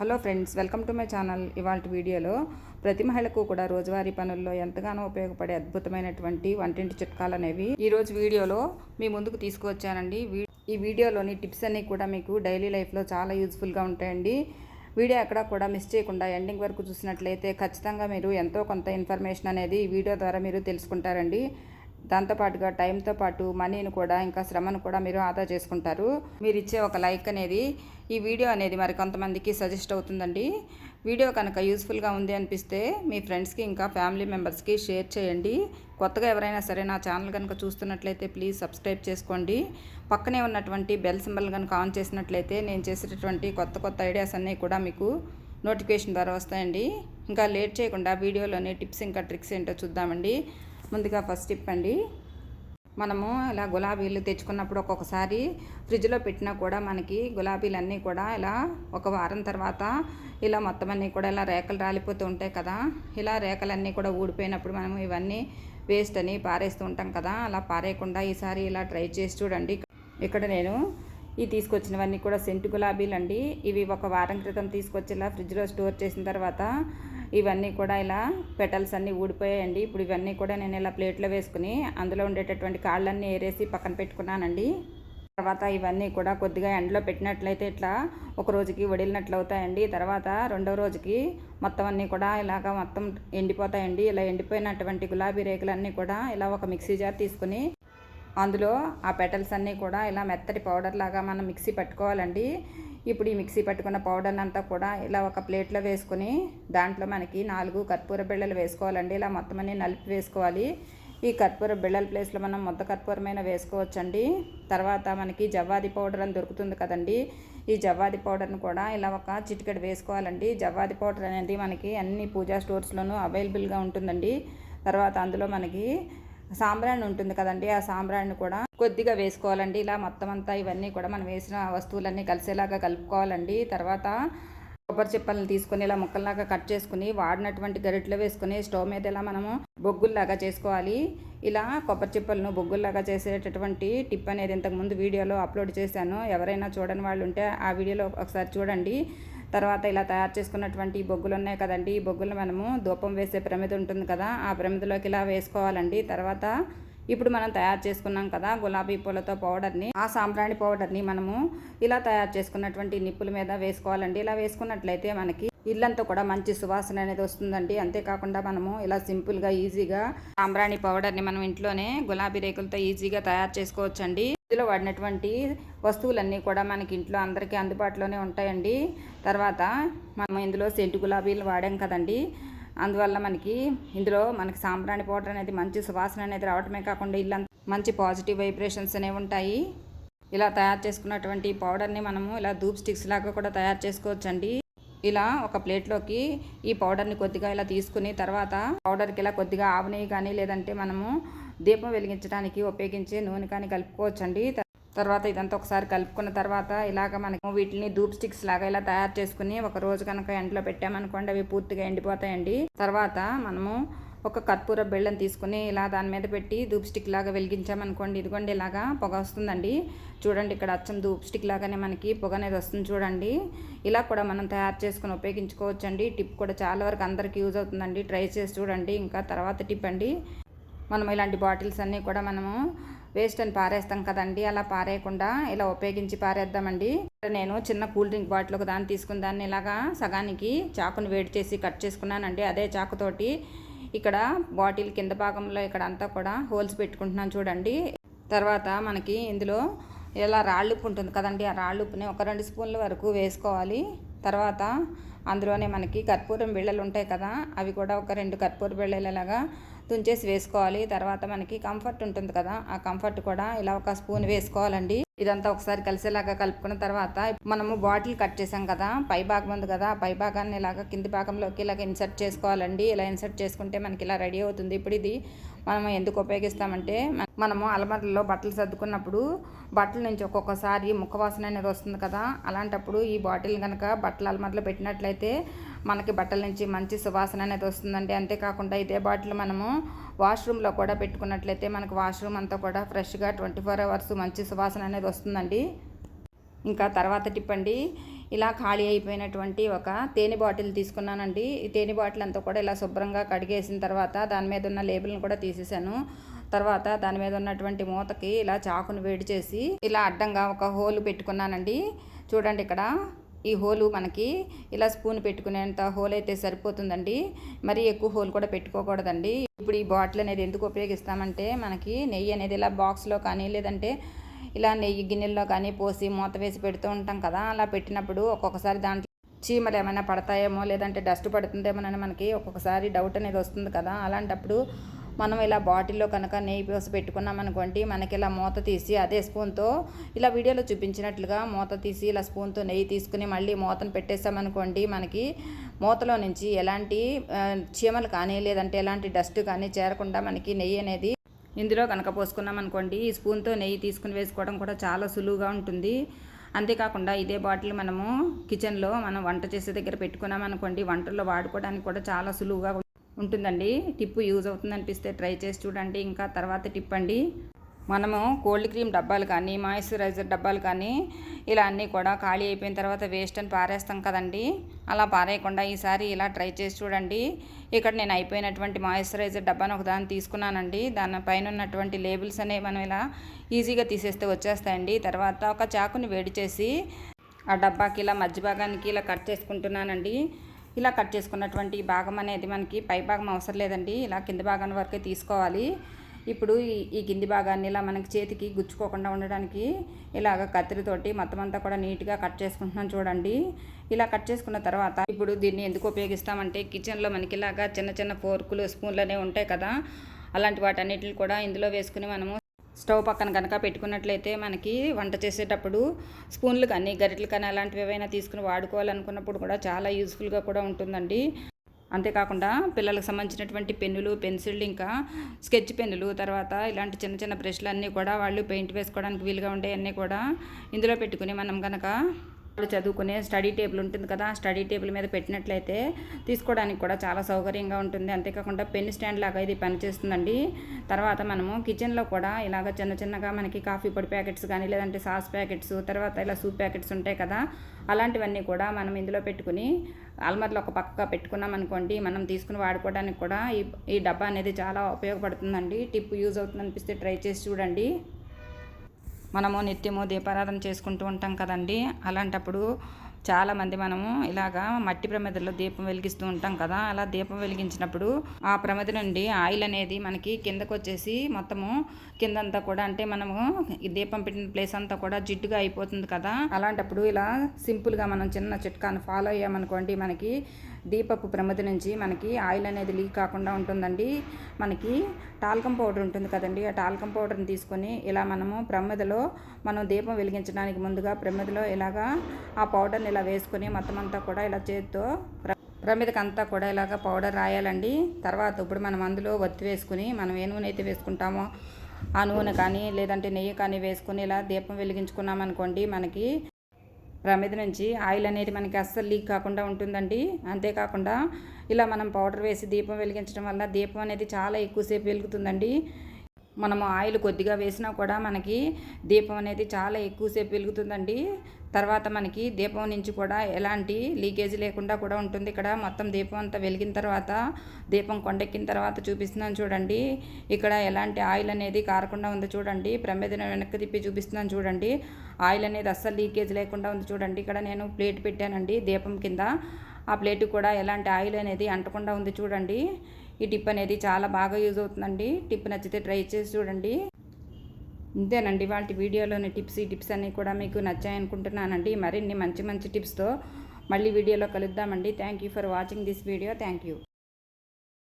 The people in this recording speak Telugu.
Hello friends welcome to my channel. ఇవాళ వీడియోలో ప్రతి మహిళకు కూడా రోజువారీ పనుల్లో ఎంతగానో ఉపయోగపడే అద్భుతమైనటువంటి వంటింటి చిట్కాలు అనేవి ఈ రోజు వీడియోలో మీ ముందుకు తీసుకువచ్చానండి. వీ- ఈ వీడియోలోని టిప్స్ అన్నీ కూడా మీకు డైలీ లైఫ్లో చాలా యూజ్ఫుల్గా ఉంటాయండి. వీడియో ఎక్కడ కూడా మిస్ చేయకుండా ఎండింగ్ వరకు చూసినట్లయితే ఖచ్చితంగా మీరు ఎంతో కొంత ఇన్ఫర్మేషన్ అనేది ఈ వీడియో ద్వారా మీరు తెలుసుకుంటారండి. దాంతోపాటుగా టైంతో పాటు మనీని కూడా ఇంకా శ్రమను కూడా మీరు ఆదా చేసుకుంటారు. మీరు ఇచ్చే ఒక లైక్ అనేది ఈ వీడియో అనేది మరి కొంతమందికి సజెస్ట్ అవుతుందండి. వీడియో కనుక యూస్ఫుల్గా ఉంది అనిపిస్తే మీ ఫ్రెండ్స్కి ఇంకా ఫ్యామిలీ మెంబర్స్కి షేర్ చేయండి. కొత్తగా ఎవరైనా సరే నా ఛానల్ కనుక చూస్తున్నట్లయితే ప్లీజ్ సబ్స్క్రైబ్ చేసుకోండి. పక్కనే ఉన్నటువంటి బెల్ సింబల్ కనుక ఆన్ చేసినట్లయితే నేను చేసేటటువంటి కొత్త కొత్త ఐడియాస్ అన్నీ కూడా మీకు నోటిఫికేషన్ ద్వారా వస్తాయండి. ఇంకా లేట్ చేయకుండా వీడియోలోనే టిప్స్ ఇంకా ట్రిక్స్ ఏంటో చూద్దామండి. ముందుగా ఫస్ట్ టిప్ అండి. మనము ఇలా గులాబీలు తెచ్చుకున్నప్పుడు ఒక్కొక్కసారి ఫ్రిడ్జ్లో పెట్టినా కూడా మనకి గులాబీలన్నీ కూడా ఇలా ఒక వారం తర్వాత ఇలా మొత్తం అన్నీ కూడా ఇలా రేకలు రాలిపోతూ ఉంటాయి కదా. ఇలా రేకలన్నీ కూడా ఊడిపోయినప్పుడు మనం ఇవన్నీ వేస్ట్ అని పారేస్తూ ఉంటాం కదా. అలా పారేయకుండా ఈసారి ఇలా ట్రై చేసి చూడండి. ఇక్కడ నేను ఈ తీసుకొచ్చినవన్నీ కూడా సెంటు గులాబీలు అండి ఇవి ఒక వారం క్రితం తీసుకొచ్చి ఇలా ఫ్రిడ్జ్లో స్టోర్ చేసిన తర్వాత ఇవన్నీ కూడా ఇలా పెటల్స్ అన్నీ ఊడిపోయాయండి. ఇప్పుడు ఇవన్నీ కూడా నేను ఇలా ప్లేట్లో వేసుకుని అందులో ఉండేటటువంటి కాళ్ళన్నీ ఏరేసి పక్కన పెట్టుకున్నానండి. తర్వాత ఇవన్నీ కూడా కొద్దిగా ఎండలో పెట్టినట్లయితే ఇట్లా ఒక రోజుకి వడిలినట్లు అవుతాయండి. తర్వాత రెండవ రోజుకి మొత్తం అన్నీ కూడా ఇలాగ మొత్తం ఎండిపోతాయండి. ఇలా ఎండిపోయినటువంటి గులాబీ రేకులన్నీ కూడా ఇలా ఒక మిక్సీ జార్ తీసుకుని అందులో ఆ పెటల్స్ అన్నీ కూడా ఇలా మెత్తటి పౌడర్ లాగా మనం మిక్సీ పట్టుకోవాలండి. ఇప్పుడు ఈ మిక్సీ పట్టుకున్న పౌడర్ అంతా కూడా ఇలా ఒక ప్లేట్లో వేసుకుని దాంట్లో మనకి నాలుగు కర్పూర బిళ్ళలు వేసుకోవాలండి. ఇలా మొత్తం అన్ని నలిపి వేసుకోవాలి. ఈ కర్పూర బిళ్ళల ప్లేస్లో మనం మొత్త కర్పూరమైన వేసుకోవచ్చండి. తర్వాత మనకి జవ్వాది పౌడర్ అని దొరుకుతుంది కదండి. ఈ జవ్వాది పౌడర్ని కూడా ఇలా ఒక చిటికెడు వేసుకోవాలండి. జవ్వాది పౌడర్ అనేది మనకి అన్ని పూజా స్టోర్స్లోనూ అవైలబుల్గా ఉంటుందండి. తర్వాత అందులో మనకి సాంబ్రాణి ఉంటుంది కదండి ఆ సాంబ్రాణిని కూడా కొద్దిగా వేసుకోవాలండి. ఇలా మొత్తం అంతా ఇవన్నీ కూడా మనం వేసిన వస్తువులన్నీ కలిసేలాగా కలుపుకోవాలండి. తర్వాత కొబ్బరి చిప్పలను తీసుకొని ఇలా ముక్కల్లాగా కట్ చేసుకుని వాడినటువంటి గరిటెలో వేసుకుని స్టవ్ మీద ఇలా మనము బొగ్గుల్లాగా చేసుకోవాలి. ఇలా కొబ్బరి చిప్పలను బొగ్గుల్లాగా చేసేటటువంటి టిప్ అనేది ఇంతకుముందు వీడియోలో అప్లోడ్ చేశాను. ఎవరైనా చూడని వాళ్ళు ఉంటే ఆ వీడియోలో ఒకసారి చూడండి. తర్వాత ఇలా తయారు చేసుకున్నటువంటి ఈ బొగ్గులు ఉన్నాయి కదండి. ఈ బొగ్గులు మనము ధూపం వేసే ప్రమిద ఉంటుంది కదా ఆ ప్రమిదలోకి ఇలా వేసుకోవాలండి. తర్వాత ఇప్పుడు మనం తయారు చేసుకున్నాం కదా గులాబీ పూలతో పౌడర్ని ఆ సాంబ్రాణి పౌడర్ని మనము ఇలా తయారు చేసుకున్నటువంటి నిప్పుల మీద వేసుకోవాలండి. ఇలా వేసుకున్నట్లయితే మనకి ఇల్లంతా కూడా మంచి సువాసన అనేది వస్తుందండి. అంతేకాకుండా మనము ఇలా సింపుల్గా ఈజీగా సాంబ్రాణి పౌడర్ని మనం ఇంట్లోనే గులాబీ రేకులతో ఈజీగా తయారు చేసుకోవచ్చండి. ఇందులో వాడినటువంటి వస్తువులన్నీ కూడా మనకి ఇంట్లో అందరికీ అందుబాటులోనే ఉంటాయండి. తర్వాత మనం ఇందులో సెంటు గులాబీలు వాడాం కదండి. అందువల్ల మనకి ఇందులో మనకి సాంబ్రాణి పౌడర్ అనేది మంచి సువాసన అనేది రావటమే కాకుండా ఇల్లు మంచి పాజిటివ్ వైబ్రేషన్స్ అనేవి ఉంటాయి. ఇలా తయారు చేసుకున్నటువంటి పౌడర్ని మనము ఇలా ధూప్ స్టిక్స్ లాగా కూడా తయారు చేసుకోవచ్చండి. ఇలా ఒక ప్లేట్లోకి ఈ పౌడర్ని కొద్దిగా ఇలా తీసుకుని తర్వాత పౌడర్కి ఇలా కొద్దిగా ఆవు నెయ్యి కానీ లేదంటే మనము దీపం వెలిగించడానికి ఉపయోగించే నూనె కానీ కలుపుకోవచ్చండి. తర్వాత ఇదంతా ఒకసారి కలుపుకున్న తర్వాత ఇలాగ మనము వీటిని ధూప్ స్టిక్స్ లాగా ఇలా తయారు చేసుకుని ఒక రోజు కనుక ఎండలో పెట్టామనుకోండి అవి పూర్తిగా ఎండిపోతాయండి. తర్వాత మనము ఒక కర్పూర బెల్లం తీసుకుని ఇలా దాని మీద పెట్టి ధూప్ స్టిక్ లాగా వెలిగించామనుకోండి ఇదిగోండి ఇలాగా పొగ వస్తుందండి. చూడండి ఇక్కడ అచ్చం ధూప్ స్టిక్ లాగానే మనకి పొగ అనేది వస్తుంది చూడండి. ఇలా కూడా మనం తయారు చేసుకుని ఉపయోగించుకోవచ్చండి. టిప్ కూడా చాలా వరకు అందరికీ యూజ్ అవుతుందండి. ట్రై చేసి చూడండి. ఇంకా తర్వాత టిప్ అండి. మనం ఇలాంటి బాటిల్స్ అన్నీ కూడా మనము వేస్ట్ అని పారేస్తాం కదండి. అలా పారేయకుండా ఇలా ఉపయోగించి పారేద్దామండి. ఇక్కడ నేను చిన్న కూల్ డ్రింక్ బాటిల్ ఒక దాన్ని తీసుకుని దాన్ని ఇలాగా సగానికి చాకుని వేడి చేసి కట్ చేసుకున్నానండి. అదే చాకుతోటి ఇక్కడ బాటిల్ కింద భాగంలో ఇక్కడ అంతా కూడా హోల్స్ పెట్టుకుంటున్నాను చూడండి. తర్వాత మనకి ఇందులో ఇలా రాళ్ళుప్పు ఉంటుంది కదండి. ఆ రాళ్ళుప్పుని ఒక రెండు స్పూన్ల వరకు వేసుకోవాలి. తర్వాత అందులోనే మనకి కర్పూరం బిళ్ళలు ఉంటాయి కదా అవి కూడా ఒక రెండు కర్పూర బిళ్ళలాగా తుంచేసి వేసుకోవాలి. తర్వాత మనకి కంఫర్ట్ ఉంటుంది కదా ఆ కంఫర్ట్ కూడా ఇలా ఒక స్పూన్ వేసుకోవాలండి. ఇదంతా ఒకసారి కలిసేలాగా కలుపుకున్న తర్వాత మనము బాటిల్ కట్ చేసాం కదా పై భాగం ఉంది కదా పై భాగాన్ని ఇలాగ కింది భాగంలోకి ఇలాగ ఇన్సర్ట్ చేసుకోవాలండి. ఇలా ఇన్సర్ట్ చేసుకుంటే మనకి ఇలా రెడీ అవుతుంది. ఇప్పుడు ఇది మనం ఎందుకు ఉపయోగిస్తామంటే మనము అలమరలో బట్టలు సర్దుకున్నప్పుడు బట్టల నుంచి ఒక్కొక్కసారి ముక్క వాసన అనేది వస్తుంది కదా అలాంటప్పుడు ఈ బాటిల్ కనుక బట్టల అలమరలో పెట్టినట్లయితే మనకి బట్టల నుంచి మంచి సువాసన అనేది వస్తుందండి. అంతేకాకుండా ఇదే బాటిల్ మనము వాష్రూమ్లో కూడా పెట్టుకున్నట్లయితే మనకు వాష్రూమ్ అంతా కూడా ఫ్రెష్గా ట్వంటీ ఫోర్ అవర్స్ మంచి సువాసన అనేది వస్తుందండి. ఇంకా తర్వాత టిప్ అండి. ఇలా ఖాళీ అయిపోయినటువంటి ఒక తేనె బాటిల్ తీసుకున్నానండి. ఈ తేనె బాటిల్ అంతా కూడా ఇలా శుభ్రంగా కడిగేసిన తర్వాత దాని మీద ఉన్న లేబుల్ని కూడా తీసేసాను. తర్వాత దాని మీద ఉన్నటువంటి మూతకి ఇలా చాకును వేడి చేసి ఇలా అడ్డంగా ఒక హోల్ పెట్టుకున్నానండి. చూడండి ఇక్కడ. ఈ హోలు మనకి ఇలా స్పూన్ పెట్టుకునేంత హోల్ అయితే సరిపోతుందండి. మరీ ఎక్కువ హోల్ కూడా పెట్టుకోకూడదండి. ఇప్పుడు ఈ బాటిల్ అనేది ఎందుకు ఉపయోగిస్తామంటే మనకి నెయ్యి అనేది ఇలా బాక్స్లో కానీ లేదంటే ఇలా నెయ్యి గిన్నెల్లో కానీ పోసి మూత వేసి పెడుతూ ఉంటాం కదా అలా పెట్టినప్పుడు ఒక్కొక్కసారి దాంట్లో చీమలు ఏమైనా పడతాయేమో లేదంటే డస్ట్ పడుతుందేమోనని మనకి ఒక్కొక్కసారి డౌట్ అనేది వస్తుంది కదా. అలాంటప్పుడు మనం ఇలా బాటిల్లో కనుక నెయ్యి పోసి పెట్టుకున్నాం అనుకోండి మనకి ఇలా మూత తీసి అదే స్పూన్తో ఇలా వీడియోలో చూపించినట్లుగా మూత తీసి ఇలా స్పూన్తో నెయ్యి తీసుకుని మళ్ళీ మూతను పెట్టేసామనుకోండి మనకి మూతలో నుంచి ఎలాంటి చీమలు కానీ లేదంటే ఎలాంటి డస్ట్ కానీ చేరకుండా మనకి నెయ్యి అనేది ఇందులో కనుక పోసుకున్నాం అనుకోండి ఈ స్పూన్తో నెయ్యి తీసుకుని వేసుకోవడం కూడా చాలా సులువుగా ఉంటుంది. అంతేకాకుండా ఇదే బాటిల్ మనము కిచెన్లో మనం వంట చేసే దగ్గర పెట్టుకున్నాం అనుకోండి వంటల్లో వాడుకోవడానికి కూడా చాలా సులువుగా ఉంటుందండి. టిప్పు యూజ్ అవుతుంది అనిపిస్తే ట్రై చేసి చూడండి. ఇంకా తర్వాత టిప్ అండి. మనము కోల్డ్ క్రీమ్ డబ్బాలు కానీ మాయిశ్చరైజర్ డబ్బాలు కానీ ఇలా అన్నీ కూడా ఖాళీ అయిపోయిన తర్వాత వేస్ట్ అని పారేస్తాం కదండి. అలా పారేయకుండా ఈసారి ఇలా ట్రై చేసి చూడండి. ఇక్కడ నేను అయిపోయినటువంటి మాయిశ్చరైజర్ డబ్బాను ఒక దాన్ని తీసుకున్నానండి. దానిపైన ఉన్నటువంటి లేబుల్స్ అనేవి మనం ఇలా ఈజీగా తీసేస్తే వచ్చేస్తాయండి. తర్వాత ఒక చాకుని వేడి చేసి ఆ డబ్బాకి ఇలా మధ్య భాగానికి ఇలా కట్ చేసుకుంటున్నానండి. ఇలా కట్ చేసుకున్నటువంటి భాగం అనేది మనకి పై భాగం అవసరం లేదండి. ఇలా కింద భాగం వరకే తీసుకోవాలి. ఇప్పుడు ఈ కింది భాగాన్ని ఇలా మనకి చేతికి గుచ్చుకోకుండా ఉండడానికి ఇలాగ కత్తిరితోటి మొత్తం అంతా కూడా నీట్గా కట్ చేసుకుంటున్నాం చూడండి. ఇలా కట్ చేసుకున్న తర్వాత ఇప్పుడు దీన్ని ఎందుకు ఉపయోగిస్తామంటే కిచెన్లో మనకి ఇలాగా చిన్న చిన్న ఫోర్కులు స్పూన్లు అనేవి ఉంటాయి కదా. అలాంటి వాటన్నిటిని కూడా ఇందులో వేసుకుని మనము స్టవ్ పక్కన కనుక పెట్టుకున్నట్లయితే మనకి వంట చేసేటప్పుడు స్పూన్లు కానీ గరిటలు కానీ అలాంటివి ఏవైనా తీసుకుని వాడుకోవాలనుకున్నప్పుడు కూడా చాలా యూస్ఫుల్గా కూడా ఉంటుందండి. అంతేకాకుండా పిల్లలకు సంబంధించినటువంటి పెన్నులు పెన్సిళ్ళు ఇంకా స్కెచ్ పెన్నులు తర్వాత ఇలాంటి చిన్న చిన్న బ్రష్లు అన్నీ కూడా వాళ్ళు పెయింట్ వేసుకోవడానికి వీలుగా ఉండే అన్నీ కూడా ఇందులో పెట్టుకుని మనం కనుక చదువుకునే స్టడీ టేబుల్ ఉంటుంది కదా స్టడీ టేబుల్ మీద పెట్టినట్లయితే తీసుకోవడానికి కూడా చాలా సౌకర్యంగా ఉంటుంది. అంతేకాకుండా పెన్ స్టాండ్ లాగా ఇది పనిచేస్తుందండి. తర్వాత మనము కిచెన్లో కూడా ఇలాగ చిన్న చిన్నగా మనకి కాఫీ పొడి ప్యాకెట్స్ కానీ లేదంటే సాస్ ప్యాకెట్స్ తర్వాత ఇలా సూప్ ప్యాకెట్స్ ఉంటాయి కదా అలాంటివన్నీ కూడా మనం ఇందులో పెట్టుకుని అల్మర్లో ఒక పక్క పెట్టుకున్నాం అనుకోండి మనం తీసుకుని వాడుకోవడానికి కూడా ఈ ఈ డబ్బా అనేది చాలా ఉపయోగపడుతుందండి. టిప్ యూజ్ అవుతుంది అనిపిస్తే ట్రై చేసి చూడండి. మనము నిత్యము దీపారాధన చేసుకుంటూ ఉంటాం కదండి. అలాంటప్పుడు చాలామంది మనము ఇలాగా మట్టి ప్రమిదల్లో దీపం వెలిగిస్తూ ఉంటాం కదా. అలా దీపం వెలిగించినప్పుడు ఆ ప్రమిద నుండి ఆయిల్ అనేది మనకి కిందకు వచ్చేసి మొత్తము కిందంతా కూడా అంటే మనము దీపం పెట్టిన ప్లేస్ అంతా కూడా జిడ్డుగా అయిపోతుంది కదా. అలాంటప్పుడు ఇలా సింపుల్గా మనం చిన్న చిట్కాను ఫాలో అయ్యామనుకోండి మనకి దీపపు ప్రమిద నుంచి మనకి ఆయిల్ అనేది లీక్ కాకుండా ఉంటుందండి. మనకి టాల్కం పౌడర్ ఉంటుంది కదండి. ఆ టాల్కం పౌడర్ని తీసుకొని ఇలా మనము ప్రమిదలో మనం దీపం వెలిగించడానికి ముందుగా ప్రమిదలో ఇలాగా ఆ పౌడర్ని ఇలా వేసుకొని మొత్తం అంతా కూడా ఇలా చేతితో ప్రమిదకంతా కూడా ఇలాగ పౌడర్ రాయాలండి. తర్వాత ఇప్పుడు మనం అందులో ఒత్తి వేసుకుని మనం ఏ నూనె అయితే వేసుకుంటామో ఆ నూనె కానీ లేదంటే నెయ్యి కానీ వేసుకొని ఇలా దీపం వెలిగించుకున్నాం అనుకోండి మనకి ప్రమిద నుంచి ఆయిల్ అనేది మనకి అస్సలు లీక్ కాకుండా ఉంటుందండి. అంతేకాకుండా ఇలా మనం పౌడర్ వేసి దీపం వెలిగించడం వల్ల దీపం అనేది చాలా ఎక్కువసేపు వెలుగుతుందండి. మనము ఆయిల్ కొద్దిగా వేసినా కూడా మనకి దీపం అనేది చాలా ఎక్కువసేపు వెలుగుతుందండి. తర్వాత మనకి దీపం నుంచి కూడా ఎలాంటి లీకేజ్ లేకుండా కూడా ఉంటుంది. ఇక్కడ మొత్తం దీపం అంతా వెలిగిన తర్వాత దీపం కొండెక్కిన తర్వాత చూపిస్తున్నాను చూడండి. ఇక్కడ ఎలాంటి ఆయిల్ అనేది కారకుండా ఉంది చూడండి. ప్రమేదన వెనక్కి తిప్పి చూపిస్తున్నాను చూడండి. ఆయిల్ అనేది అస్సలు లీకేజ్ లేకుండా ఉంది చూడండి. ఇక్కడ నేను ప్లేట్ పెట్టానండి దీపం కింద. ఆ ప్లేట్ కూడా ఎలాంటి ఆయిల్ అనేది అంటకుండా ఉంది చూడండి. ఈ టిప్ అనేది చాలా బాగా యూజ్ అవుతుందండి. టిప్ నచ్చితే ట్రై చేసి చూడండి. ఇంతేనండి వాటి వీడియోలోని టిప్స్ ఈ టిప్స్ అన్నీ కూడా మీకు నచ్చాయనుకుంటున్నానండి మరిన్ని మంచి మంచి టిప్స్తో మళ్ళీ వీడియోలో కలుద్దామండి. Thank you for watching this video thank you